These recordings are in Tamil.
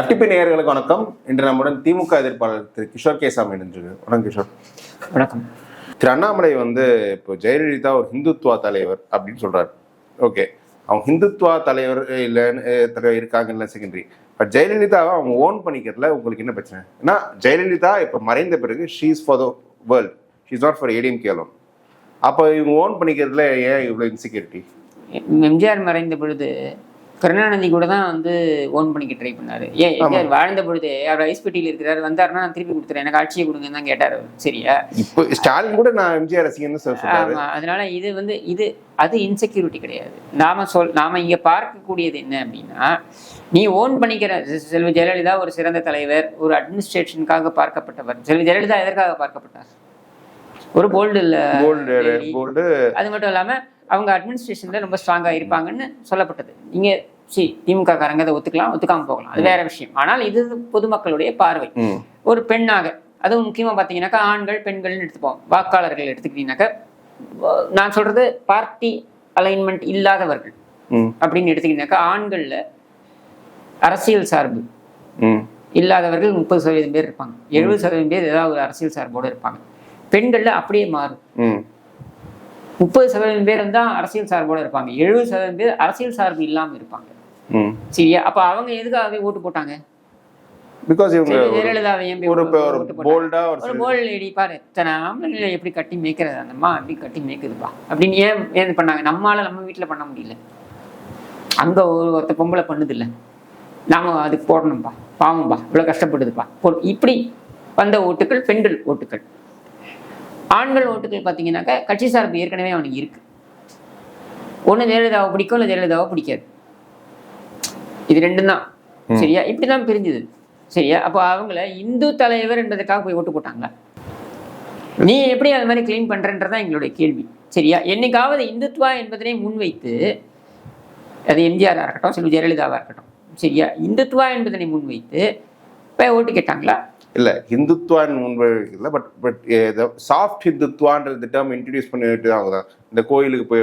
எஃப்டிபி நேயர்களுக்கு வணக்கம். இன்று நம்முடன் திமுக எதிர்ப்பாளர் திரு கிஷோர் கேசாமி இணைஞ்சிருக்கு வணக்கம் கிஷோர். வணக்கம். திரு அண்ணாமலை வந்து இப்போ ஜெயலலிதா ஒரு ஹிந்துத்வா தலைவர் அப்படின்னு சொல்றாரு. ஓகே. அவங்க ஹிந்துத்வா தலைவர் இல்லைன்னு இருக்காங்கல்ல செகண்டரி. பட் ஜெயலலிதாவை அவங்க ஓன் பண்ணிக்கிறதுல உங்களுக்கு என்ன பிரச்சனை? ஏன்னா ஜெயலலிதா இப்போ மறைந்த பிறகு she's for the world she's not for ATM கேலம் அப்போ இவங்க ஓன் பண்ணிக்கிறதுல ஏன் இவ்வளோ இன்செக்யூரிட்டி எம்ஜிஆர் மறைந்த பொழுது கருணாநிதி கூட தான் வந்து ஓன் பண்ணிக்க ட்ரை பண்ணாரு. ஏன் எம்ஜிஆர் வாழ்ந்த பொழுது அவர் ஐஸ்பிட்டியில் இருக்கிறாரு வந்தாருன்னா நான் திருப்பி கொடுத்துறேன் எனக்கு ஆட்சியை கொடுங்கன்னு தான் கேட்டார். சரியா? இப்போ ஸ்டாலின் கூட நான் எம்ஜிஆர் ஆமா அதனால இது வந்து இது அது இன்செக்யூரிட்டி கிடையாது. நாம சொல் நாம இங்க பார்க்கக்கூடியது என்ன அப்படின்னா நீ ஓன் பண்ணிக்கிற செல்வி ஜெயலலிதா ஒரு சிறந்த தலைவர் ஒரு அட்மினிஸ்ட்ரேஷனுக்காக பார்க்கப்பட்டவர். செல்வி ஜெயலலிதா எதற்காக பார்க்கப்பட்டார்? ஒரு போல்டு இல்ல. கோல்டு அது மட்டும் இல்லாம அவங்க அட்மினிஸ்ட்ரேஷன்ல ரொம்ப ஸ்ட்ராங்கா இருப்பாங்கன்னு சொல்லப்பட்டது. நீங்க சி திமுக காரங்க அதை ஒத்துக்கலாம் ஒத்துக்காம போகலாம். அது வேற விஷயம். ஆனால் இது பொதுமக்களுடைய பார்வை. ஒரு பெண்ணாக அதுவும் முக்கியமா பாத்தீங்கன்னாக்கா ஆண்கள் பெண்கள்னு எடுத்துப்போம். வாக்காளர்கள் எடுத்துக்கிட்டீங்கன்னாக்கா நான் சொல்றது பார்ட்டி அலைன்மெண்ட் இல்லாதவர்கள் அப்படின்னு எடுத்துக்கிட்டீங்கன்னாக்கா ஆண்கள்ல அரசியல் சார்பு இல்லாதவர்கள் முப்பது சதவீதம் பேர் இருப்பாங்க. எழுபது சதவீதம் பேர் ஏதாவது ஒரு அரசியல் சார்போடு இருப்பாங்க. பெண்கள்ல அப்படியே மாறும். முப்பது சதவீதம் பேர் தான் அரசியல் சார்போட இருப்பாங்க. எழுபது சதவீதம் பேர் அரசியல் சார்பு இல்லாம இருப்பாங்க. சரியா அப்ப அவங்க எதுக்காகவே ஓட்டு போட்டாங்க? பிகாஸ் இவங்க ஒரு-? போல்டா ஒரு ஒரு சில- போல் லேடி பாரு. இத்தனை எப்படி கட்டி மேய்க்கிறது? அந்தம்மா அப்படி கட்டி மேய்க்குதுப்பா அப்படின்னு ஏன் ஏன் பண்ணாங்க? நம்மளால நம்ம வீட்டுல பண்ண முடியல. அங்க ஒரு ஒருத்த பொம்பளை பண்ணுது இல்ல நாம அதுக்கு போடணும்பா. பாவம்பா. இவ்வளவு கஷ்டப்படுதுப்பா. இப்படி வந்த ஓட்டுகள் பெண்கள் ஓட்டுகள் ஆண்கள் ஓட்டுகள் பார்த்தீங்கன்னாக்கா கட்சி சார்பு ஏற்கனவே அவனுக்கு இருக்கு. ஒண்ணு ஜெயலலிதாவை பிடிக்கும் இல்லை ஜெயலலிதாவை பிடிக்காது. இது ரெண்டும் தான் சரியா? இப்படிதான் பிரிஞ்சுது. சரியா? அப்போ அவங்கள இந்து தலைவர் என்பதற்காக போய் ஓட்டு போட்டாங்களா? நீ எப்படி அது மாதிரி கிளைம் பண்றன்றதான் எங்களுடைய கேள்வி. சரியா? என்னைக்காவது இந்துத்வா என்பதனை முன்வைத்து அது எம்ஜிஆரா இருக்கட்டும் செல்வி ஜெயலலிதாவா இருக்கட்டும் சரியா? இந்துத்வா என்பதனை முன்வைத்து போய் ஓட்டு கேட்டாங்களா? இல்ல ஹிந்துத்வான் முன்வைக்கல பட் பட் சாஃப்ட் ஹிந்துத்வான்ற டேர்ம் இன்ட்ரடியூஸ் பண்ணிட்டு தான் அவங்க தான். இந்த கோயிலுக்கு போய்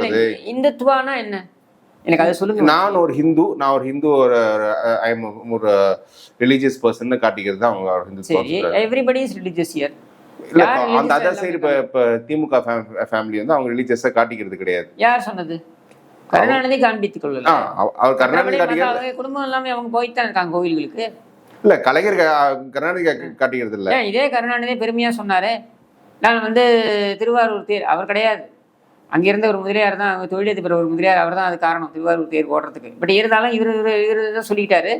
இல்லை, இந்துத்வானா என்ன? எனக்கு அதை சொல்லுங்க. நான் ஒரு ஹிந்து நான் ஒரு ஹிந்து ஒரு ஐ எம் ஒரு ரிலீஜியஸ் பர்சன் காட்டிக்கிறது தான் அவங்க ஹிந்துத்வா சரி எவ்ரிபடி இஸ் ரிலிஜியஸ் இயர் இல்ல அந்த religious அதர் சைடு இப்ப இப்ப திமுக ஃபேமிலி வந்து அவங்க ரிலீஜியஸா காட்டிக்கிறது கிடையாது. யார் சொன்னது? கருணாநிதி காண்பித்துக் கொள்ளல. ஆ, அவ- அவர் அவங்க குடும்பம் எல்லாமே அவங்க போய்த்தான் இருக்காங்க கோவில்களுக்கு இல்ல கலைஞர் க- கர்நாடகா காட்டிக்கிறது இல்ல இதே கருணாநிதி பெருமையா சொன்னாரே? நான் வந்து திருவாரூர் தேர் அவர் கிடையாது. அங்க இருந்த ஒரு முதலியார் தான் அவங்க தொழிலதிபர் ஒரு முதலியார் அவர் தான் அது காரணம் திருவாரூர் தேர் ஓடுறதுக்கு. பட் இருந்தாலும் இவர் இவர் தான் சொல்லிட்டாரு.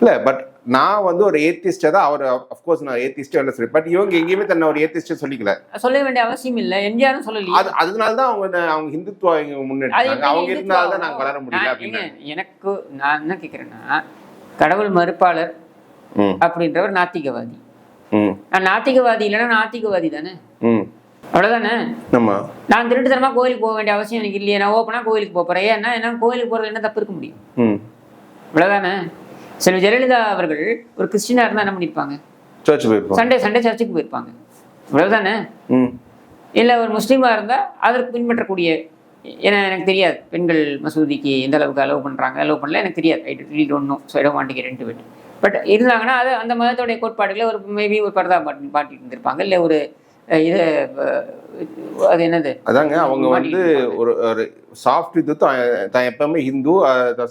இல்ல பட் நான் வந்து ஒரு ஏத்திஸ்டா தான் அவர் அஃப்கோர்ஸ் நான் ஏத்திஸ்டே இல்லை சரி பட் இவங்க எங்கேயுமே தன்னை ஒரு ஏத்திஸ்டே சொல்லிக்கல. சொல்ல வேண்டிய அவசியம் இல்லை எம்ஜிஆரும் சொல்லலையே. அது அதனால தான் அவங்க அவங்க ஹிந்துத்துவா முன்னெடுத்தாங்க. அவங்க இந்துத்துவா இருந்தால தான் நாங்க வளர? முடியல அப்படின்னு. எனக்கு நான் என்ன கேட்குறேன்னா கடவுள் மறுப்பாளர் அப்படின்றவர் நாத்திகவாதி. நாத்திகவாதி இல்லைன்னா நாத்திகவாதி தானே? ஆமா. நான் திருட்டுத்தனமா கோயிலுக்கு போக வேண்டிய அவசியம் எனக்கு இல்லையே. நான் ஓப்பனா கோயிலுக்கு போறேன். ஏன்னா என்ன கோயிலுக்கு போறது என்ன தப்பு இருக்க முடியும்? ம். இவ்வளவுதானே செல்வி ஜெயலலிதா அவர்கள் ஒரு கிறிஸ்டினா இருந்தா என்ன பண்ணிருப்பாங்க? சண்டே சண்டே சர்ச்சுக்கு போயிருப்பாங்க. இவ்வளவுதானே ம். இல்ல ஒரு முஸ்லீமா இருந்தா அதற்கு பின்பற்றக்கூடிய ஏன்னா எனக்கு தெரியாது. பெண்கள் மசூதிக்கு எந்த அளவுக்கு அலோவ் பண்றாங்க? அலோவ் பண்ணல எனக்கு தெரியாது. ஐ ரீட் ஒன்றும் ஸோ இடம் வாண்டிக்கு ரெண்டு விட்டு பட் இருந்தாங்கன்னா அது அந்த மதத்தோடைய கோட்பாடுகளை ஒரு மேபி ஒரு பரதா பாட்டி பாட்டிட்டு இருந்திருப்பாங்க இல்லை ஒரு இது அது என்னது? அதாங்க அவங்க வந்து ஒரு ஒரு சாஃப்ட் இது தான் எப்பவுமே ஹிந்து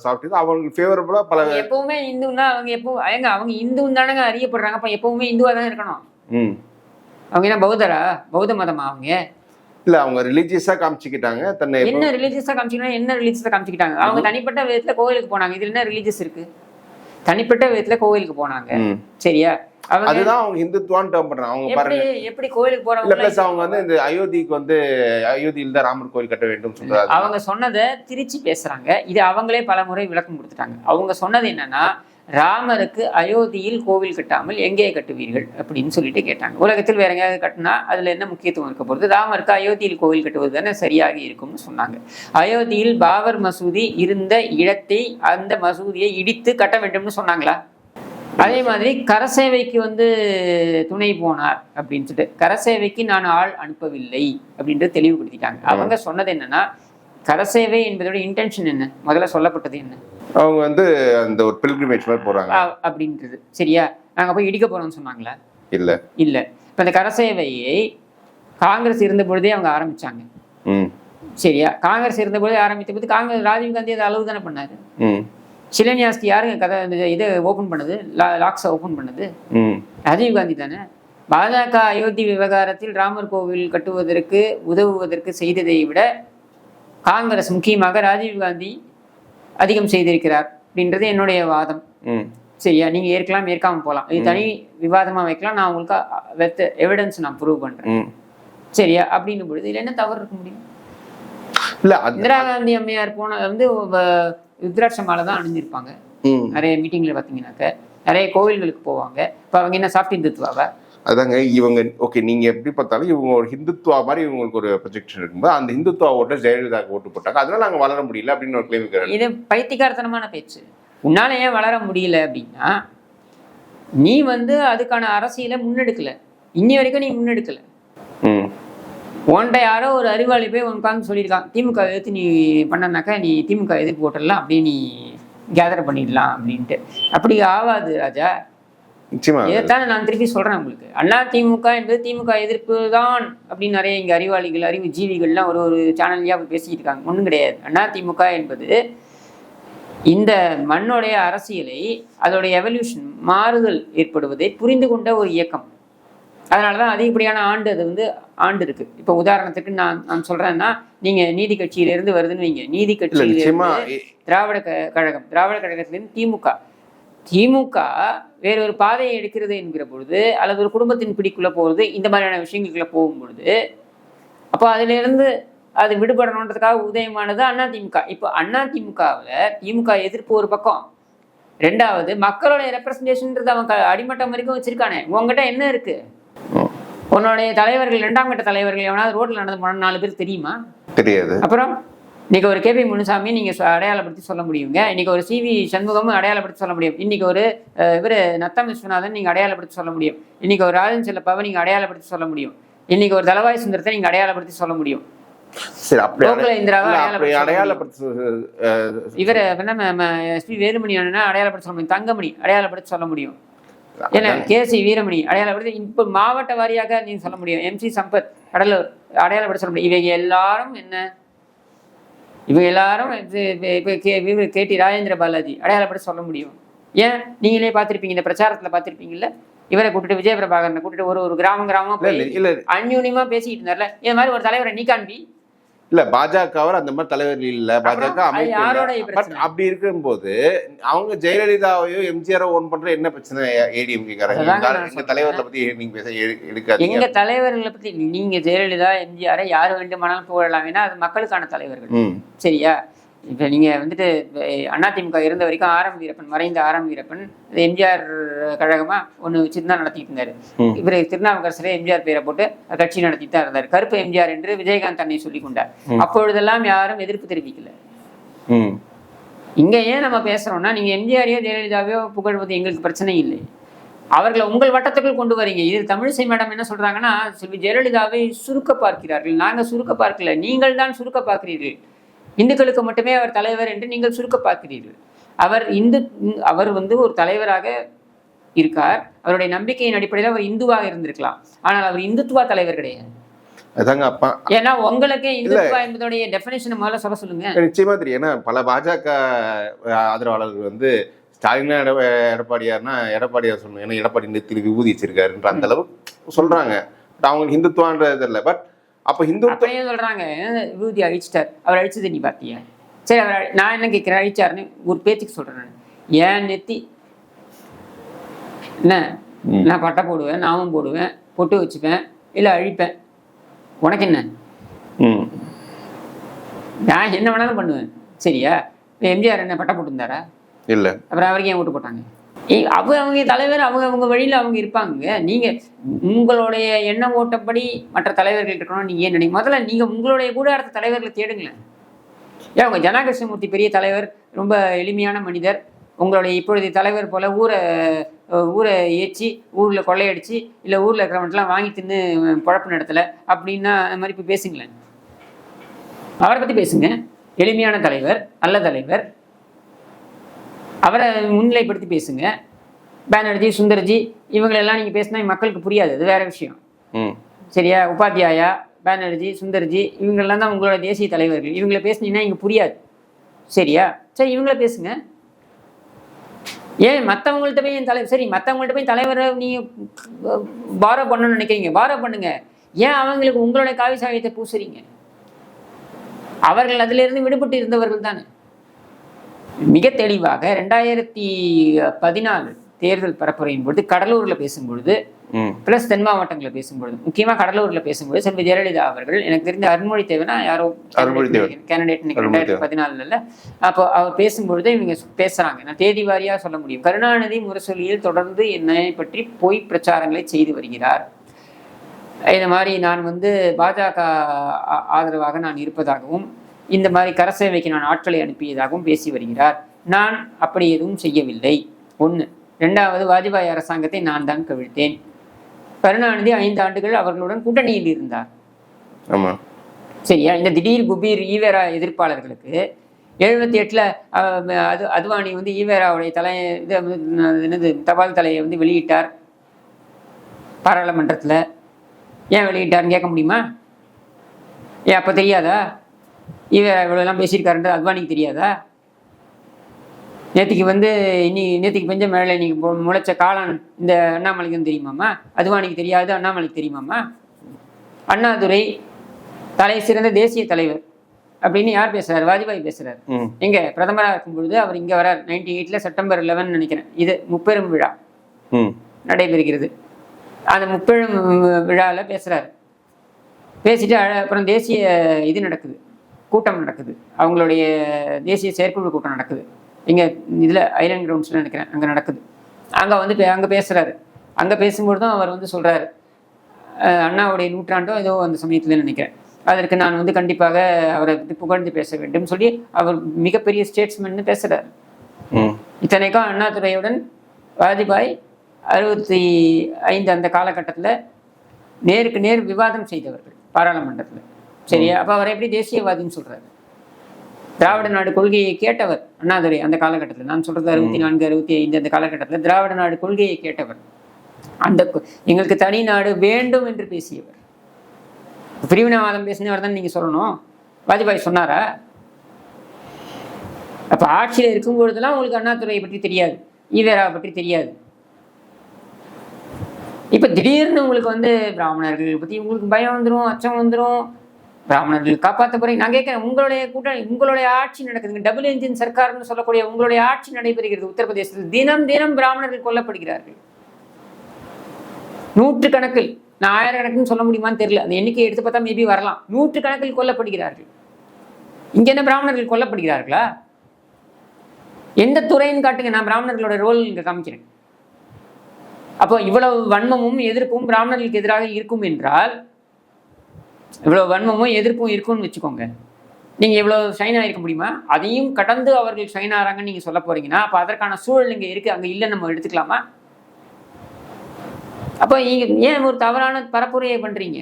சாஃப்ட் இது. அவங்களுக்கு ஃபேவரபுளா பல எப்பவுமே இந்துன்னா அவங்க எப்போ ஏங்க அவங்க இந்துன்னு தானங்க அறியப்படுறாங்க. அப்ப எப்பவுமே இந்துவா தானே இருக்கணும். ம். அவங்க என்ன பௌத்தரா? பௌத்த மதமா அவங்க? இல்ல அவங்க ரிலீஜியஸா காமிச்சுக்கிட்டாங்க. தன்னை என்ன ரிலீஜியஸா காமிச்சிக்கணும் என்ன ரிலீஜியஸா காமிச்சிக்கிட்டாங்க? அவங்க தனிப்பட்ட விதத்துல கோவிலுக்கு போனாங்க. இதுல என்ன ரிலீஜியஸ் இருக்கு? தனிப்பட்ட விதத்துல கோவிலுக்கு போனாங்க. சரியா? அதுதான் அவங்க ஹிந்துத்துவான்னு டேர்ம் பண்றாங்க. அவங்க எப்படி பாருங்க. எப்படி கோவிலுக்கு இல்ல போறவங்க பிளஸ் அவங்க வந்து இந்த அயோத்திக்கு வந்து அயோத்தியில தான் ராமர் கோயில் கட்ட வேண்டும் சொல்றாங்க. அவங்க சொன்னதை திருச்சி பேசுறாங்க. இது அவங்களே பல முறை விளக்கம் கொடுத்துட்டாங்க. அவங்க சொன்னது என்னன்னா ராமருக்கு அயோத்தியில் கோவில் கட்டாமல் எங்கே கட்டுவீர்கள் அப்படின்னு சொல்லிட்டு கேட்டாங்க. உலகத்தில் வேற எங்கேயாவது கட்டினா அதுல என்ன முக்கியத்துவம் இருக்க போகிறது ராமருக்கு அயோத்தியில் கோவில் கட்டுவது தானே சரியாக இருக்கும்னு சொன்னாங்க. அயோத்தியில் பாபர் மசூதி இருந்த இடத்தை அந்த மசூதியை இடித்து கட்ட வேண்டும்னு சொன்னாங்களா? அதே மாதிரி கரசேவைக்கு வந்து துணை போனார் அப்படின்னு சொல்லிட்டு கரசேவைக்கு நான் ஆள் அனுப்பவில்லை அப்படின்ட்டு தெளிவுபடுத்திட்டாங்க. அவங்க சொன்னது என்னன்னா கரசேவை என்பதோட இன்டென்ஷன் என்ன? முதல்ல சொல்லப்பட்டது என்ன? அவங்க வந்து அந்த ஒரு பில்கிரிமேஜ் மாதிரி போறாங்க. அப்படின்றது. சரியா? நாங்க போய் இடிக்க போறோம்னு சொன்னாங்களா? இல்ல. இல்ல. இப்ப இந்த கரசேவையை காங்கிரஸ் இருந்த பொழுதே அவங்க ஆரம்பிச்சாங்க. சரியா? காங்கிரஸ் இருந்த பொழுதே ஆரம்பித்த போது காங்கிரஸ் ராஜீவ் காந்தி அதை அளவு தானே பண்ணாரு? ம். சிலன்யாஸ்க்கு யாருங்க கதை இந்த இதை ஓப்பன் பண்ணது? லாக்ஸை ஓப்பன் பண்ணது? ம். ராஜீவ் காந்தி தானே? பாஜக அயோத்தி விவகாரத்தில் ராமர் கோவில் கட்டுவதற்கு உதவுவதற்கு செய்ததை விட காங்கிரஸ் முக்கியமாக ராஜீவ் காந்தி அதிகம் செய்திருக்கிறார் அப்படின்றது என்னுடைய வாதம். சரியா? நீங்க ஏற்கலாம் ஏற்காம போகலாம் இது தனி விவாதமா வைக்கலாம். நான் உங்களுக்கு வெத்த எவிடன்ஸ் நான் ப்ரூவ் பண்றேன். சரியா? அப்படின்னும் பொழுது இதுல என்ன தவறு இருக்க முடியும்? இல்ல இந்திரா காந்தி அம்மையார் போன வந்து ருத்ராட்ச மாலை தான் அணிஞ்சிருப்பாங்க. நிறைய மீட்டிங்ல பாத்தீங்கன்னாக்க. நிறைய கோவில்களுக்கு போவாங்க. இப்ப அவங்க என்ன சாப்பிட்டு இந்துத்துவாவா? அதாங்க இவங்க ஓகே நீங்க எப்படி பார்த்தாலும் இவங்க ஒரு ஹிந்துத்துவா மாதிரி இவங்களுக்கு ஒரு ப்ரொஜெக்ஷன் இருக்கும்போது அந்த ஹிந்துத்துவா ஓட்ட ஜெயலலிதாக்கு ஓட்டு போட்டாங்க. அதனால நாங்க வளர முடியல அப்படின்னு ஒரு கிளைம் இது பைத்தியக்காரத்தனமான பேச்சு. உன்னால ஏன் வளர முடியல அப்படின்னா நீ வந்து அதுக்கான அரசியலை முன்னெடுக்கல. இன்னி வரைக்கும் நீ முன்னெடுக்கல. ம். உன்கிட்ட யாரோ ஒரு அறிவாளி போய் உட்காந்து சொல்லியிருக்கான். திமுக எதிர்த்து நீ பண்ணனாக்கா நீ திமுக எதிர்ப்பு போட்டுடலாம் அப்படியே நீ கேதர் பண்ணிடலாம் அப்படின்ட்டு. அப்படி ஆகாது ராஜா. நிச்சயமா. இதைத்தானே நான் திருப்பி சொல்றேன் உங்களுக்கு. அண்ணா திமுக என்பது திமுக எதிர்ப்பு தான் அப்படின்னு நிறைய இங்க அறிவாளிகள் அறிவு ஜீவிகள்லாம் ஒரு ஒரு சேனல்லையா பேசிட்டு இருக்காங்க. ஒன்றும் கிடையாது. அண்ணா திமுக என்பது இந்த மண்ணுடைய அரசியலை அதோடைய எவல்யூஷன் மாறுதல் ஏற்படுவதை புரிந்து கொண்ட ஒரு இயக்கம். அதனால தான் அதிகப்படியான ஆண்டு அது வந்து ஆண்டு இருக்கு. இப்போ உதாரணத்துக்கு நான் நான் சொல்றேன்னா நீங்க நீதி கட்சியிலிருந்து வருதுன்னு வைங்க. நீதி கட்சியிலிருந்து திராவிட கழகம் திராவிட கழகத்திலிருந்து திமுக. திமுக வேற ஒரு பாதையை எடுக்கிறது என்கிற பொழுது அல்லது ஒரு குடும்பத்தின் பிடிக்குள்ள போகிறது இந்த மாதிரியான விஷயங்களுக்குள்ள போகும் பொழுது அப்போ அதுல இருந்து அது விடுபடணுன்றதுக்காக உதயமானது அண்ணா திமுக இப்போ அண்ணா திமுகவில் திமுக எதிர்ப்பு ஒரு பக்கம். ரெண்டாவது மக்களோட ரெப்ரசன்டேஷன்ன்றது அவன் அடிமட்டம் வரைக்கும் வச்சிருக்கானே. உங்ககிட்ட என்ன இருக்கு? உன்னுடைய தலைவர்கள் இரண்டாம் கட்ட தலைவர்கள் எவனாவது ரோட்ல நடந்து போன நாலு பேர் தெரியுமா? தெரியாது. அப்புறம்? இன்னைக்கு ஒரு கேபி முனுசாமி நீங்க சொ- அடையாளப்படுத்தி சொல்ல முடியுங்க. இன்னைக்கு ஒரு சிவி சண்முகமும் அடையாளப்படுத்தி சொல்ல முடியும். இன்னைக்கு ஒரு இவரு நத்தம் விஸ்வநாதன் நீங்க அடையாளப்படுத்தி சொல்ல முடியும். இன்னைக்கு ஒரு ராஜன் செல்லப்பாவை நீங்க அடையாளப்படுத்தி சொல்ல முடியும். இன்னைக்கு ஒரு தலவாய் சுந்தரத்தை நீங்க அடையாளப்படுத்தி சொல்ல முடியும். சரி அப்படி இல்ல, அப்படி அடையாளப்படுத்தி இவரை என்ன எஸ்பி வேலுமணி அடையாளப்படுத்தி சொல்ல முடியும். தங்கமணி அடையாளப்படுத்தி சொல்ல முடியும். என்ன கேசி வீரமணி அடையாளப்படுத்தி இப்போ மாவட்ட வாரியாக நீங்க சொல்ல முடியும். எம்சி சம்பத் கடலூர் அடையாளப்படுத்தி சொல்ல முடியும். இவங்க எல்லாரும் என்ன இவங்க எல்லாரும் இப்ப- கே- இவரு கேடி ராஜேந்திர பாலாஜி அடையாளப்படுத்தி சொல்ல முடியும். ஏன்? நீங்களே பார்த்திருப்பீங்க இந்த பிரச்சாரத்துல பார்த்திருப்பீங்கல்ல? இவரை கூட்டிட்டு விஜய பிரபாகரனை கூட்டிட்டு ஒரு ஒரு கிராமம் கிராமமா இல்ல, அந்யூன்யமா பேசிக்கிட்டு இருந்தார்ல. இது மாதிரி ஒரு தலைவரை நீ காண்பி. இல்ல பாஜகவர் அந்த மாதிரி தலைவர் இல்ல. பாஜக அமைப்பு. பட்? அப்படி இருக்கும்போது அவங்க ஜெயலலிதாவையோ எம்ஜிஆரோ ஓன் பண்ற என்ன பிரச்சனை ஏடிஎம்கே காரங்க எங்க-. தலைவர்களை பத்தி நீங்க பேச எ- எடுக்காதீங்க. எங்க தலைவர்களை பத்தி நீங்க ஜெயலலிதா எம்ஜிஆரை யார் வேண்டுமானாலும் புகழலாம். ஏன்னா அது மக்களுக்கான தலைவர்கள். சரியா? இப்போ நீங்க வந்துட்டு அதிமுக இருந்த வரைக்கும் ஆரம் வீரப்பன் மறைந்த ஆரம் வீரப்பன் எம்ஜிஆர் கழகமா ஒன்று வச்சுட்டு தான் நடத்திட்டு இருந்தாரு. இவர் திருநாவுக்கரசரே எம்ஜிஆர் பேரை போட்டு கட்சி நடத்திட்டு தான் இருந்தார். கருப்பு எம்ஜிஆர் என்று விஜயகாந்த் தன்னை சொல்லிக் கொண்டார். அப்பொழுதெல்லாம் யாரும் எதிர்ப்பு தெரிவிக்கல. இங்க ஏன் நம்ம பேசுறோம்னா நீங்க எம்ஜிஆரையோ ஜெயலலிதாவையோ புகழ்வது எங்களுக்கு பிரச்சனை இல்லை. அவர்களை உங்கள் வட்டத்துக்குள் கொண்டு வரீங்க. இது தமிழிசை மேடம் என்ன சொல்றாங்கன்னா செல்வி ஜெயலலிதாவை சுருக்க பார்க்கிறார்கள். நாங்க சுருக்க பார்க்கல. நீங்கள் தான் சுருக்க பார்க்கிறீர்கள். இந்துக்களுக்கு மட்டுமே அவர் தலைவர் என்று நீங்கள் சுருக்க பார்க்கிறீர்கள் அவர் இந்து அவர் வந்து ஒரு தலைவராக இருக்கார். அவருடைய நம்பிக்கையின் அடிப்படையில் அவர் இந்துவாக இருந்திருக்கலாம். ஆனால் அவர் இந்துத்துவா தலைவர் கிடையாது. ஏன்னா உங்களுக்கே இந்துத்துவா என்பதோடைய டெஃபினேஷனை முதல்ல சொல்ல சொல்லுங்க. நிச்சயமா தெரியும். ஏன்னா பல பாஜக ஆதரவாளர்கள் வந்து ஸ்டாலினா எட எடப்பாடியார்னா எடப்பாடியார் சொல்லணும் ஏன்னா எடப்பாடி நெத்தில விபூதி வச்சிருக்காருன்ற அந்த அளவுக்கு சொல்றாங்க. அவங்களுக்கு ஹிந்துத்துவான்றது இல்லை. பட் அப்ப ஹிந்து அப்படியே சொல்றாங்க? விபூதி அழிச்சிட்டார்? அவர் அழிச்சது நீ பாத்தியா? சரி அவர் நான் என்ன கேட்கிறேன்? அழிச்சாருன்னு ஒரு பேச்சுக்கு சொல்றேன். ஏன் நெத்தி? என்ன. நான் பட்டை போடுவேன் நாமும் போடுவேன் பொட்டு வச்சுப்பேன் இல்லை அழிப்பேன். உனக்கு என்ன? நான் என்ன வேணாலும் பண்ணுவேன். சரியா? எம்ஜிஆர் என்ன பட்டை போட்டிருந்தாரா? இல்ல. அப்புறம் அவருக்கு ஏன் ஓட்டு போட்டாங்க? அவங்க அவங்க தலைவர் அவங்க அவங்க வழியில் அவங்க இருப்பாங்க. நீங்கள் உங்களுடைய எண்ண ஓட்டப்படி மற்ற தலைவர்கள் இருக்கணும் நீங்கள் ஏன் நினைக்க முதல்ல நீங்கள் உங்களுடைய கூட அடுத்த தலைவர்களை தேடுங்களேன். ஏன் உங்கள் ஜனாகிருஷ்ணமூர்த்தி பெரிய தலைவர் ரொம்ப எளிமையான மனிதர் உங்களுடைய இப்பொழுதைய தலைவர் போல் ஊரை ஊரை ஏற்றி ஊரில் கொள்ளையடிச்சு இல்லை ஊரில் இருக்கிறவன்ட்டெல்லாம் வாங்கி தின்னு குழப்ப நடத்தலை அப்படின்னா அந்த மாதிரி இப்போ பேசுங்களேன். அவரை பற்றி பேசுங்க. எளிமையான தலைவர் நல்ல தலைவர் அவரை முன்னிலைப்படுத்தி பேசுங்க. பானர்ஜி சுந்தர்ஜி இவங்களெல்லாம் நீங்கள் பேசினா மக்களுக்கு புரியாது. அது வேற விஷயம். ம். சரியா? உபாத்தியாயா பானர்ஜி சுந்தர்ஜி இவங்கெல்லாம் தான் உங்களோட தேசிய தலைவர்கள். இவங்கள பேசுனீங்கன்னா இங்கே புரியாது. சரியா? சரி இவங்கள பேசுங்க. ஏன் மற்றவங்கள்ட்ட போய் என் தலைவர் சரி மற்றவங்கள்ட்ட போய் தலைவரை நீங்கள் பாரோ பண்ணணும்னு நினைக்கிறீங்க. பாரோ பண்ணுங்க. ஏன் அவங்களுக்கு உங்களுடைய காவி சாயத்தை பூசுறீங்க? அவர்கள் அதிலிருந்து விடுபட்டு இருந்தவர்கள் தானே. மிக தெளிவாக ரெண்டாயிரத்தி பதினாலு தேர்தல் பரப்புரையின் பொழுது கடலூரில் பேசும்பொழுது பிளஸ் தென் மாவட்டங்களில் பேசும்பொழுது முக்கியமாக கடலூரில் பேசும்போது செல்வி ஜெயலலிதா அவர்கள் எனக்கு தெரிந்த அருண்மொழி தேவனா யாரோ. கேண்டிடேட் ரெண்டாயிரத்தி. பதினாலுல அப்போ அவர் பேசும்பொழுது இவங்க பேசுறாங்க. நான் தேதி வாரியா சொல்ல முடியும். கருணாநிதி முரசொலியில் தொடர்ந்து என்னை பற்றி பொய் பிரச்சாரங்களை செய்து வருகிறார். இந்த மாதிரி நான் வந்து பாஜக ஆதரவாக நான் இருப்பதாகவும் இந்த மாதிரி கரசேவைக்கு நான் ஆட்களை அனுப்பியதாகவும் பேசி வருகிறார். நான் அப்படி எதுவும் செய்யவில்லை. ஒன்று ரெண்டாவது வாஜ்பாய் அரசாங்கத்தை நான் தான் கவிழ்த்தேன். கருணாநிதி ஐந்து ஆண்டுகள் அவர்களுடன் கூட்டணியில் இருந்தார். ஆமா. சரியா? இந்த திடீர் குபீர் ஈவேரா எதிர்ப்பாளர்களுக்கு எழுபத்தி எட்டில் அது அத்வானி வந்து ஈவேராவுடைய தலை இது என்னது தபால் தலையை வந்து வெளியிட்டார். பாராளுமன்றத்தில். ஏன் வெளியிட்டார்னு கேட்க முடியுமா? ஏன் அப்போ தெரியாதா? ஈவேரா இவ்வளோலாம் பேசியிருக்காருன்றது அத்வானிக்கு தெரியாதா? நேத்திக்கு வந்து இனி நேத்திக்கு பெஞ்ச மழையில் இன்னைக்கு முளைச்ச காளான் இந்த அண்ணாமலைக்கும் தெரியுமாம்மா அத்வானிக்கு தெரியாது அண்ணாமலைக்கு தெரியுமாம்மா அண்ணாதுரை தலை சிறந்த தேசிய தலைவர் அப்படின்னு யார் பேசுறாரு? வாஜ்பாய் பேசுறாரு. எங்க பிரதமராக இருக்கும் பொழுது அவர் இங்க வரார். நைன்டி எயிட்ல செப்டம்பர் 11 நினைக்கிறேன். இது முப்பெரும் விழா. ம். நடைபெறுகிறது. அந்த முப்பெரும் விழாவில் பேசுறாரு. பேசிட்டு அப்புறம் தேசிய இது நடக்குது. கூட்டம் நடக்குது. அவங்களுடைய தேசிய செயற்குழு கூட்டம் நடக்குது. இங்க இதுல ஐலண்ட் கிரவுண்ட்ஸ்ல நினைக்கிறேன். அங்க நடக்குது. அங்க வந்து பே- அங்க பேசுறாரு. அங்க பேசும்பொழுது தான் அவர் வந்து சொல்றாரு. அஹ் அண்ணாவுடைய நூற்றாண்டோ ஏதோ அந்த சமயத்துல நினைக்கிறேன். அதற்கு நான் வந்து கண்டிப்பாக அவரை புகழ்ந்து பேச வேண்டும் சொல்லி அவர் மிகப்பெரிய ஸ்டேட்ஸ்மேன் பேசுறாரு. ம். இத்தனைக்கும் அண்ணாதுரையுடன் வாஜ்பாய் அறுபத்தி ஐந்து அந்த காலகட்டத்தில் நேருக்கு நேர் விவாதம் செய்தவர்கள் பாராளுமன்றத்தில். சரியா? அப்போ அவர் எப்படி தேசியவாதின்னு சொல்றாரு? திராவிட நாடு கொள்கையை கேட்டவர். அண்ணாதுரை அந்த காலகட்டத்தில். நான் சொல்றது அறுபத்தி நான்கு அறுபத்தி ஐந்து அந்த காலகட்டத்தில். திராவிட நாடு கொள்கையை கேட்டவர். அந்த எங்களுக்கு தனி நாடு வேண்டும் என்று பேசியவர். பிரிவினவாதம் பேசினவர் தான் நீங்க சொல்லணும்? வாஜ்பாய் சொன்னாரா? அப்ப ஆட்சியில் இருக்கும் பொழுதெல்லாம் உங்களுக்கு அண்ணாதுரையை பற்றி தெரியாது. ஈவேராவை பற்றி தெரியாது. இப்ப திடீர்னு உங்களுக்கு வந்து பிராமணர்கள் பத்தி உங்களுக்கு பயம் வந்துரும் அச்சம் வந்துரும். பிராமணர்கள் காப்பாற்ற போறீங்க நான் கேட்கிறேன் உங்களுடைய கூட்டணி உங்களுடைய ஆட்சி நடக்குதுங்க டபுள் என்ஜின் சர்க்கார்னு சொல்லக்கூடிய உங்களுடைய ஆட்சி நடைபெறுகிறது உத்தரப்பிரதேசத்தில். தினம் தினம் பிராமணர்கள் கொல்லப்படுகிறார்கள். நூற்று கணக்கில் நான் ஆயிரக்கணக்குன்னு சொல்ல முடியுமான்னு தெரியல. அந்த எண்ணிக்கை எடுத்து பார்த்தா மேபி வரலாம். நூற்று கணக்கில் கொல்லப்படுகிறார்கள். இங்கே என்ன பிராமணர்கள் கொல்லப்படுகிறார்களா? எந்த துறைன்னு காட்டுங்க. நான் பிராமணர்களோட ரோல் இங்கே காமிக்கிறேன். அப்போ இவ்வளவு வன்மமும் எதிர்ப்பும் பிராமணர்களுக்கு எதிராக இருக்கும் என்றால் இவ்வளோ வன்மமும் எதிர்ப்பும் இருக்கும்னு வச்சுக்கோங்க. நீங்கள் இவ்வளோ சைனாக இருக்க முடியுமா? அதையும் கடந்து அவர்கள் சைனாகிறாங்கன்னு நீங்கள் சொல்ல போகிறீங்கன்னா அப்போ அதற்கான சூழல் இங்கே இருக்குது அங்கே இல்லைன்னு நம்ம எடுத்துக்கலாமா? அப்போ நீங்க ஏன் ஒரு தவறான பரப்புரையை பண்ணுறீங்க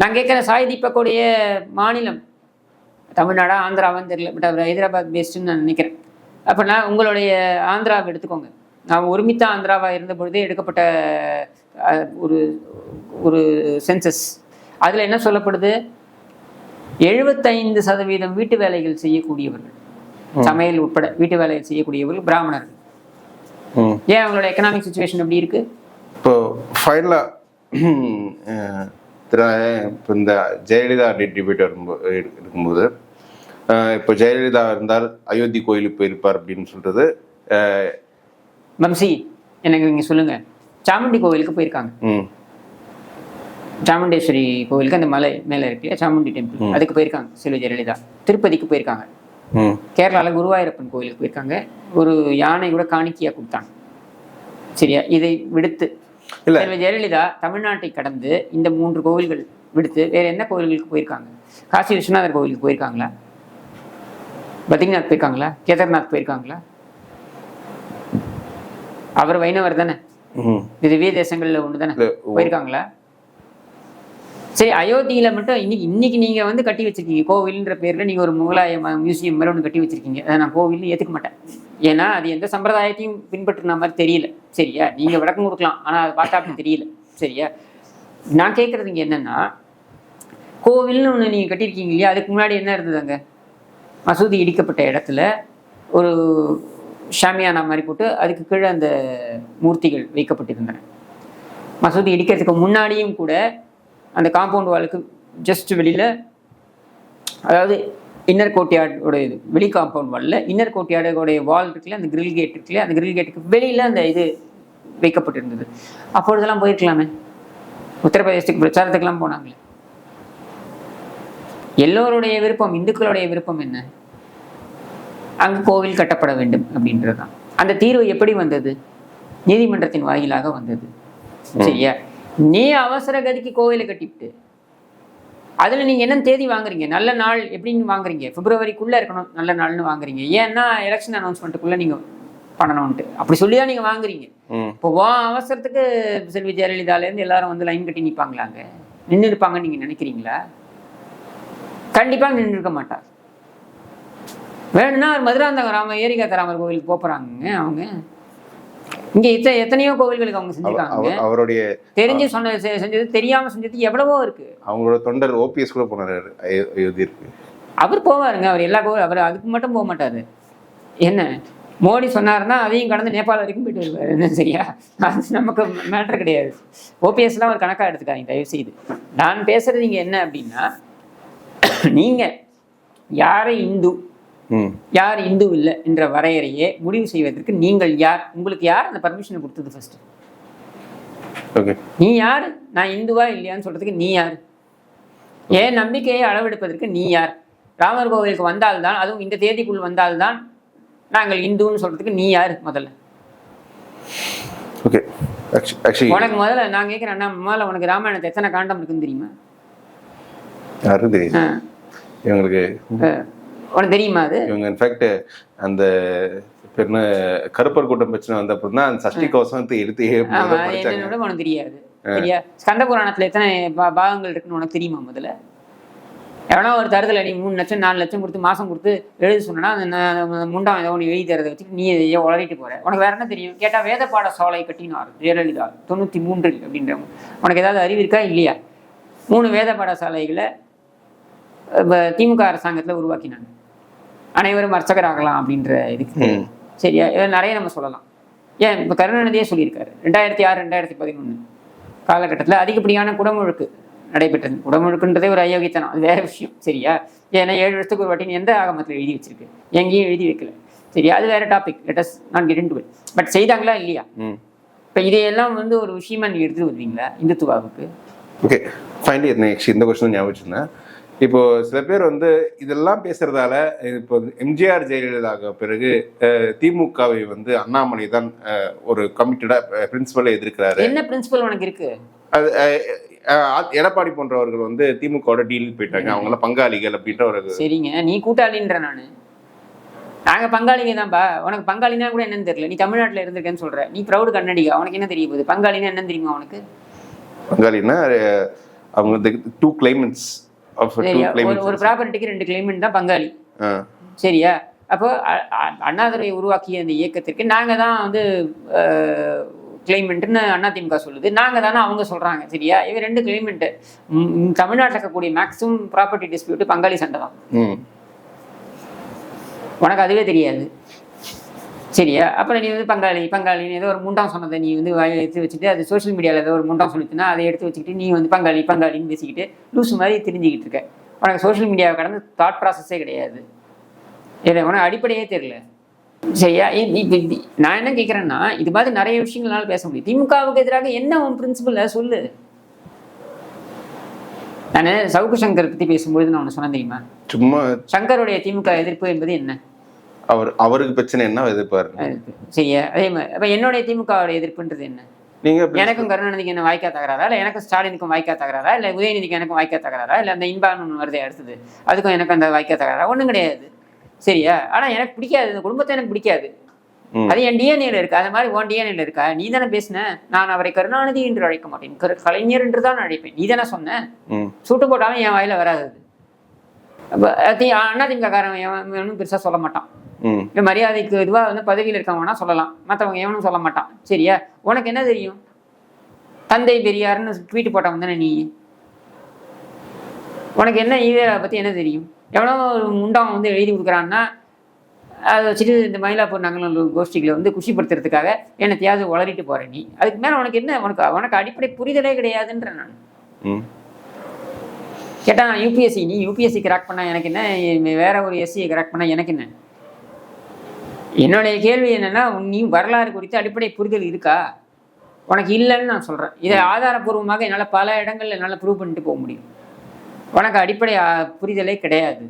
நான் கேட்குற சாய் தீபக்குடைய மாநிலம் தமிழ்நாடா ஆந்திராவான்னு தெரியல பட் அவர் ஹைதராபாத் பேஸ்டுன்னு நான் நினைக்கிறேன். அப்போ நான் உங்களுடைய ஆந்திராவை எடுத்துக்கோங்க. நான் ஒருமித்த ஆந்திராவாக இருந்த பொழுதே எடுக்கப்பட்ட ஒரு ஒரு சென்சஸ் அதில் என்ன சொல்லப்படுது? எழுபத்தைந்து சதவீதம் வீட்டு வேலைகள் செய்யக்கூடியவர்கள். சமையல் உட்பட வீட்டு வேலைகள் செய்யக்கூடியவர்கள் பிராமணர்கள். ஏன் அவங்களோட எக்கனாமிக் சுச்சுவேஷன் எப்படி இருக்கு? இப்போ ஃபைனலாக இப்போ இந்த ஜெயலலிதா டிபியூட் வரும்போது இருக்கும்போது இப்போ ஜெயலலிதா இருந்தால் அயோத்தி கோயிலுக்கு போயிருப்பார் அப்படின்னு சொல்றது வம்சி எனக்கு நீங்க சொல்லுங்க. சாமுண்டி கோவிலுக்கு போயிருக்காங்க. சாமுண்டேஸ்வரி கோவிலுக்கு அந்த மலை மேலே இருக்கு. சாமுண்டி டெம்பிள் அதுக்கு போயிருக்காங்க செல்வி ஜெயலலிதா. திருப்பதிக்கு போயிருக்காங்க. ம். கேரளால குருவாயூரப்பன் கோவிலுக்கு போயிருக்காங்க. ஒரு யானை கூட காணிக்கையா கொடுத்தாங்க. சரியா? இதை விடுத்து. செல்வி ஜெயலலிதா தமிழ்நாட்டை கடந்து இந்த மூன்று கோவில்கள் விடுத்து வேற என்ன கோவில்களுக்கு போயிருக்காங்க? காசி விஸ்வநாதர் கோவிலுக்கு போயிருக்காங்களா? பத்ரிநாத் போயிருக்காங்களா? கேதார்நாத் போயிருக்காங்களா? அவர் வைணவர் தானே? இது திவ்ய தேசங்கள்ல ஒன்று தானே. போயிருக்காங்களா? சரி அயோத்தியில மட்டும் இன்னைக்கு இன்னைக்கு நீங்க வந்து கட்டி வச்சிருக்கீங்க. கோவில்ன்ற பேர்ல நீங்க ஒரு முகலாய ம- மியூசியம் மாதிரி ஒன்று கட்டி வச்சிருக்கீங்க. அதை நான் கோவில்னு ஏத்துக்க மாட்டேன். ஏன்னா அது எந்த சம்பிரதாயத்தையும் பின்பற்றின மாதிரி தெரியல. சரியா? நீங்க விளக்கம் கொடுக்கலாம். ஆனா அதை பார்த்தா அப்படி தெரியல. சரியா? நான் கேட்கறது இங்க என்னன்னா கோவில்னு ஒன்று நீங்கள் கட்டியிருக்கீங்க இல்லையா? அதுக்கு முன்னாடி என்ன இருந்தது அங்கே? மசூதி இடிக்கப்பட்ட இடத்துல ஒரு ஷாமியானா மாதிரி போட்டு அதுக்கு கீழே அந்த மூர்த்திகள் வைக்கப்பட்டிருந்தன. மசூதி இடிக்கிறதுக்கு முன்னாடியும் கூட அந்த காம்பவுண்ட் வாலுக்கு ஜஸ்ட் வெளியில் அதாவது இன்னர் கோட்யார்டோட இது வெளி காம்பவுண்ட் வாலில் இன்னர் கோட்யார்டோடைய வால் இருக்குல்ல அந்த கிரில் கேட் இருக்குல்ல அந்த கிரில் கேட்டுக்கு வெளியில் அந்த இது வைக்கப்பட்டிருந்தது. அப்பொழுதெல்லாம் போயிருக்கலாமே. உத்தரப்பிரதேசத்துக்கு பிரச்சாரத்துக்கெல்லாம் போனாங்களே. எல்லோருடைய விருப்பம் இந்துக்களுடைய விருப்பம் என்ன? அங்கு கோவில் கட்டப்பட வேண்டும் அப்படின்றது தான் அந்த தீர்வு எப்படி வந்தது? நீதிமன்றத்தின் வாயிலாக வந்தது. சரியா? நீ அவசர கதிக்கு கோவிலை கட்டிவிட்டு அதுல நீங்க என்ன தேதி வாங்குறீங்க? நல்ல நாள் எப்படின்னு வாங்குறீங்க? பிப்ரவரிக்குள்ள இருக்கணும் நல்ல நாள்னு வாங்குறீங்க. ஏன்னா எலெக்ஷன் அனௌன்ஸ்மெண்ட்டுக்குள்ள நீங்க பண்ணணும்ட்டு அப்படி சொல்லி தான் நீங்க வாங்குறீங்க. இப்போ வா அவசரத்துக்கு செல்வி ஜெயலலிதால இருந்து எல்லாரும் வந்து லைன் கட்டி நிப்பாங்களாங்க நின்று இருப்பாங்கன்னு நீங்க நினைக்கிறீங்களா? கண்டிப்பா நின்று இருக்க மாட்டார் வேணும்னா மதுராந்தக ராம ஏரிகாத்த ராமர் கோவிலுக்கு போறாங்க அவங்க. இங்க எத்தனையோ கோவில்களுக்கு அவங்க அவ- செஞ்சிருக்காங்க அவர்- அவருடைய தெரிஞ்சு சொன்ன செஞ்சது தெரியாம செஞ்சது எவ்வளவோ இருக்கு. அவங்களோட தொண்டர் ஓபிஎஸ் கூட போனார் எழுதியிருக்கு. அவர் போவாருங்க அவர் எல்லா கோவில் அவர் அதுக்கு மட்டும் போக மாட்டாரு. என்ன? மோடி சொன்னாருன்னா அதையும் கடந்து நேபாள் வரைக்கும் போயிட்டு வருவார். என்ன சரியா அது நமக்கு மேட்ரு கிடையாது. ஓபிஎஸ்லாம் ஒரு கணக்காக எடுத்துக்காதீங்க தயவு செய்து நான் பேசுறது இங்க என்ன அப்படின்னா நீங்க யாரை இந்து யார் இந்து இல்லை என்ற வரையறையை முடிவு செய்வதற்கு நீங்கள் யார் உங்களுக்கு யார் அந்த பர்மிஷனை கொடுத்தது ஃபர்ஸ்ட் ஓகே நீ யார்? நான் இந்துவா இல்லையான்னு சொல்றதுக்கு நீ யார்? ஏன் நம்பிக்கையை அளவெடுப்பதற்கு நீ யார்? ராமர் கோவிலுக்கு வந்தால்தான் அதுவும் இந்த தேதிக்குள் வந்தால்தான் நாங்கள் இந்துன்னு சொல்றதுக்கு நீ யார் முதல்ல? ஓகே உனக்கு முதல்ல நான் கேட்குறேன் முதல்ல உனக்கு ராமாயணத்தை எத்தனை காண்டம் இருக்குன்னு தெரியுமா. இவங்களுக்கு உனக்கு தெரியுமா அது? இவங்க இன்ஃபேக்ட் அந்த பேர் என்ன கருப்பர் கூட்டம் பிரச்சனை வந்த அப்படின்னா அந்த சஷ்டி கவசத்தை எடுத்து உனக்கு தெரியாது. சரியா? ஸ்கந்த புராணத்துல எத்தனை பாகங்கள் இருக்குன்னு உனக்கு தெரியுமா முதல்ல? எவனோ ஒரு தருதல நீ மூணு லட்சம் நாலு லட்சம் கொடுத்து மாசம் கொடுத்து எழுத சொன்னா அந்த முண்டாம் ஏதோ ஒன்று எழுதி தரதை வச்சுட்டு நீ எதையோ உளறிட்டு போற? உனக்கு வேற என்ன தெரியும்? கேட்டா வேத பாடசாலை கட்டினார் ஜெயலலிதா தொண்ணூத்தி மூன்றில் அப்படின்றவங்க. உனக்கு ஏதாவது அறிவு இருக்கா? இல்லையா? மூணு வேத பாடசாலைகளை திமுக அரசாங்கத்துல உருவாக்கினாங்க. அனைவரும் அர்ச்சகராகலாம் அப்படின்ற இதுக்கு. சரியா? இதை நிறைய நம்ம சொல்லலாம். ஏன்? இப்போ கருணாநிதியே சொல்லியிருக்காரு. ரெண்டாயிரத்தி ஆறு ரெண்டாயிரத்தி பதினொன்று காலகட்டத்தில் அதிகப்படியான குடமுழுக்கு நடைபெற்றது. குடமுழுக்குன்றதே ஒரு அயோக்கியத்தனம். அது வேற விஷயம். சரியா? ஏன்னா ஏழு வருஷத்துக்கு ஒரு வாட்டி எந்த ஆகமத்தில் எழுதி வச்சிருக்கு? எங்கேயும் எழுதி வைக்கல. சரியா? அது வேற topic let's not get into but செய்தாங்களா இல்லையா? இப்போ இதையெல்லாம் வந்து ஒரு விஷயமா நீ எடுத்துட்டு வருவீங்களா? இந்துத்துவாவுக்கு? ஓகே ஃபைனலி நெக்ஸ்ட் இந்த கொஸ்டின் ஞாபகம் வச்சிருந்தேன். இப்போ சில பேர் வந்து இதெல்லாம் பேசுறதால இப்போ எம்ஜிஆர் ஜெயலலிதாவுக்கு பிறகு திமுகவை வந்து அண்ணாமலை தான் ஒரு கமிட்டடா பிரின்சிபலை எதிர்க்கிறாரு. என்ன பிரின்சிபல் உனக்கு இருக்கு? அது எடப்பாடி போன்றவர்கள் வந்து திமுகவோட டீலுக்கு போயிட்டாங்க. அவங்களாம் பங்காளிகள் அப்படின்ற ஒரு சரிங்க. நீ கூட்டாளின்ற நானு. நாங்க பங்காளிங்க தான்ப்பா உனக்கு பங்காளினா கூட என்னன்னு தெரியல. நீ தமிழ்நாட்டுல இருந்திருக்கேன்னு சொல்ற. நீ ப்ரௌடு கண்ணடிகா உனக்கு என்ன தெரிய போகுது? பங்காளினா என்னன்னு தெரியுமா உனக்கு? பங்காளின்னா அஹ், அவங்க டூ சரியா ஒரு ப்ராப்பர்ட்டிக்கு ரெண்டு கிளைமெண்ட் தான் பங்காளி. சரியா? அப்போ அண்ணாதுரை உருவாக்கிய அந்த இயக்கத்திற்கு நாங்க தான் வந்து கிளைமெண்ட்னு அதிமுக சொல்லுது. நாங்க தானே அவங்க சொல்றாங்க சரியா? இவன் ரெண்டு கிளைமெண்ட் தமிழ்நாட்டில் இருக்கக்கூடிய மேக்ஸிமம் ப்ராப்பர்ட்டி டிஸ்பியூட் பங்காளி சண்டை தான். உனக்கு அதுவே தெரியாது. சரியா அப்புறம் நீ வந்து பங்காளி பங்காளின்னு ஏதோ ஒரு முண்டாம் சொன்னதை நீ வந்து எடுத்து வச்சுட்டு அது சோஷியல் மீடியாவில் ஏதோ ஒரு முண்டாம் சொல்லிச்சுன்னா அதை எடுத்து வச்சுக்கிட்டு நீ வந்து பங்காளி பங்காளின்னு பேசிக்கிட்டு லூசு மாதிரி தெரிஞ்சுக்கிட்டு இருக்க. உனக்கு சோஷியல் மீடியாவை கடந்து தாட் ப்ராசஸே கிடையாது. இல்லை உனக்கு அடிப்படையே தெரியல. சரியா? நான் என்ன கேட்குறேன்னா இது மாதிரி நிறைய விஷயங்களால பேச முடியும். திமுகவுக்கு எதிராக என்ன உன் பிரின்சிபல் சொல்லு. நான் சவுக்கு சங்கர் பற்றி பேசும்பொழுது நான் ஒன்று சொன்னேன் தெரியுமா? சும்மா சங்கருடைய திமுக எதிர்ப்பு என்பது என்ன? அவர் அவருக்கு பிரச்சனை என்ன எதிர்ப்பாரு. சரியா அதே மாதிரி அப்ப என்னுடைய திமுகவோட எதிர்ப்புன்றது என்ன? நீங்க எனக்கும் கருணாநிதிக்கு என்ன வாய்க்கா தகராறா? இல்லை எனக்கும் ஸ்டாலினுக்கும் வாய்க்கா தகராறா? இல்லை உதயநிதிக்கு எனக்கும் வாய்க்கா தகராறா? இல்லை அந்த இன்பான்னு ஒன்று வருதே அடுத்தது. அதுக்கும் எனக்கு அந்த வாய்க்கா தகராறா? ஒன்றும் கிடையாது. சரியா? ஆனா எனக்கு பிடிக்காது. இந்த குடும்பத்தை எனக்கு பிடிக்காது. அது என் டிஎன்ஏல இருக்கு. அது மாதிரி உன் டிஎன்ஏல இருக்கா? நீ தானே பேசின? நான் அவரை கருணாநிதி என்று அழைக்க மாட்டேன். கலைஞர் என்று தான் அழைப்பேன். நீ தானே சொன்ன? சுட்டு போட்டாலும் என் வாயில வராது அண்ணா திமுக காரன் ஒன்றும் பெருசா சொல்ல மாட்டான். இந்த மரியாதைக்கு இதுவாக வந்து பதவியில் இருக்கவனா சொல்லலாம். மற்றவங்க எவனும் சொல்ல மாட்டான். சரியா? உனக்கு என்ன தெரியும்? தந்தை பெரியார்னு ட்வீட் போட்டவன் தானே நீ? உனக்கு என்ன ஈவேரா பற்றி என்ன தெரியும்? எவ்வளோ ஒரு முண்டான் வந்து எழுதி கொடுக்குறான்னா அதை வச்சுட்டு இந்த மயிலாப்பூர் நகலம் கோஷ்டிகளை வந்து குஷிப்படுத்துறதுக்காக என்னத்தையாவது உளறிட்டு போற நீ. அதுக்கு மேலே உனக்கு என்ன உனக்கு உனக்கு அடிப்படை புரிதலே கிடையாதுன்ற நான். கேட்டா நான் யூபிஎஸ்சி நீ யூபிஎஸ்சி கிராக் பண்ணா எனக்கு என்ன வேற ஒரு எஸ்சியை கிராக் பண்ணா எனக்கு என்ன? என்னுடைய கேள்வி என்னன்னா நீ வரலாறு குறித்து அடிப்படை புரிதல் இருக்கா? உனக்கு இல்லைன்னு நான் சொல்றேன். இதை ஆதாரபூர்வமாக என்னால் பல இடங்கள்ல என்னால் ப்ரூவ் பண்ணிட்டு போக முடியும். உனக்கு அடிப்படை புரிதலே கிடையாது.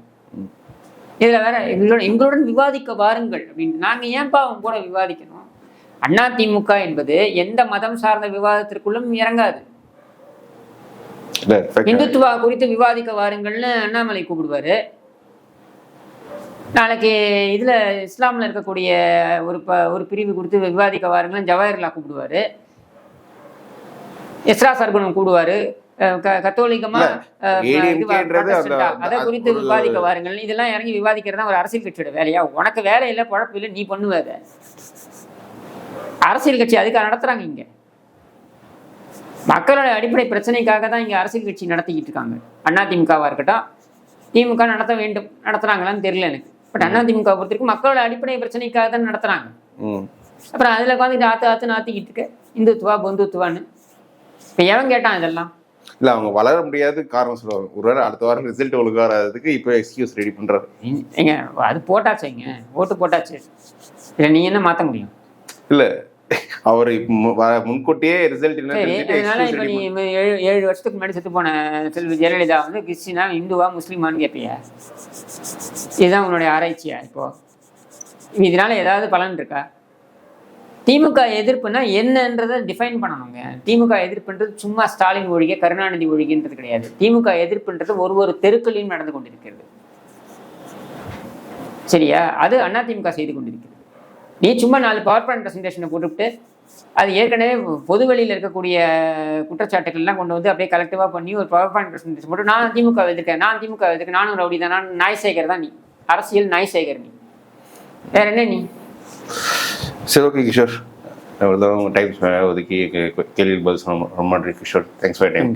இதுல வேற எங்களோட எங்களுடன் விவாதிக்க வாருங்கள் அப்படின்னு நாங்க ஏன்பா அவங்க கூட விவாதிக்கணும்? அண்ணா திமுக என்பது எந்த மதம் சார்ந்த விவாதத்திற்குள்ளும் இறங்காது. இந்துத்துவா குறித்து விவாதிக்க வாருங்கள்னு அண்ணாமலை கூப்பிடுவாரு. நாளைக்கு இதுல இஸ்லாம்ல இருக்கக்கூடிய ஒரு ப ஒரு பிரிவு குறித்து விவாதிக்க வாருங்கள்னு. ஜவாஹர்லா கூப்பிடுவாரு. எஸ்ரா சர்க்குணம் கூடுவாரு. கத்தோலிக்கமா? அதை குறித்து விவாதிக்க வாருங்கள். இதெல்லாம் இறங்கி விவாதிக்கிறது ஒரு அரசியல் கட்சியோட வேலையா? உனக்கு வேலை இல்லை குழப்பம் இல்லை நீ பண்ணுவ அதை அரசியல் கட்சி அதுக்காக நடத்துறாங்க இங்க. மக்களோட அடிப்படை பிரச்சனைக்காக தான் இங்க அரசியல் கட்சி நடத்திக்கிட்டு இருக்காங்க. அண்ணா திமுகவா இருக்கட்டும் திமுக நடத்த வேண்டும். நடத்துறாங்களான்னு தெரியல எனக்கு. பட் அண்ணா திமுக பொறுத்திருக்கும் மக்களோட அடிப்படை பிரச்சனைக்காக தான் நடத்துறாங்க. அப்புறம் அதுல உட்காந்து ஆத்து ஆத்து ஆத்திக்கிட்டு இருக்க. இந்துத்துவா பந்துத்துவான்னு. இப்ப எவன் கேட்டான் இதெல்லாம். இல்ல அவங்க வளர முடியாது. காரணம் சொல்லுவாங்க ஒருவேளை அடுத்த வாரம் ரிசல்ட் ஒழுங்கா வராததுக்கு இப்போ எக்ஸ்கியூஸ் ரெடி பண்றாரு. ஏங்க அது போட்டாச்சுங்க ஓட்டு போட்டாச்சு. இதை நீ என்ன மாத்த முடியும்? இல்ல அவர் முன்கூட்டியே ரிசல்ட் என்ன ஏழு வருஷத்துக்கு முன்னாடி செத்து போன செல்வி ஜெயலலிதா வந்து கிறிஸ்டினா இந்துவா முஸ்லீமான்னு கேட்பிய இதுதான் உன்னுடைய ஆராய்ச்சியா இப்போ? இதனால ஏதாவது பலன் இருக்கா? திமுக எதிர்ப்புனா என்னன்றதை டிஃபைன் பண்ணணுங்க. திமுக எதிர்ப்புன்றது சும்மா ஸ்டாலின் ஒழிக கருணாநிதி ஒழிகின்றது கிடையாது. திமுக எதிர்ப்புன்றது ஒரு ஒரு தெருக்களையும் நடந்து கொண்டிருக்கிறது. சரியா? அது அதிமுக செய்து கொண்டிருக்கிறது. நீ சும்மா நாலு பவர் பாயிண்ட் ப்ரெசன்டேஷனை போட்டுவிட்டு அது ஏற்கனவே பொது வெளியில் இருக்கக்கூடிய குற்றச்சாட்டுகள்லாம் கொண்டு வந்து அப்படியே கலெக்டிவாக பண்ணி ஒரு பவர் பாயிண்ட் ப்ரெசன்டேஷன் போட்டு நான் திமுக எதிர்க்கேன் நான் திமுக எதிர்க்கேன் நானும் ரவுடி தான் நான் நாய் சேகர் தான் நீ. அரசியல் நாய் சேகர் நீ. வேற என்ன நீ? சரி ஓகே கிஷோர். டைம் ஒதுக்கி கேள்விக்கு பதில் ரொம்ப நன்றி கிஷோர். Thanks for time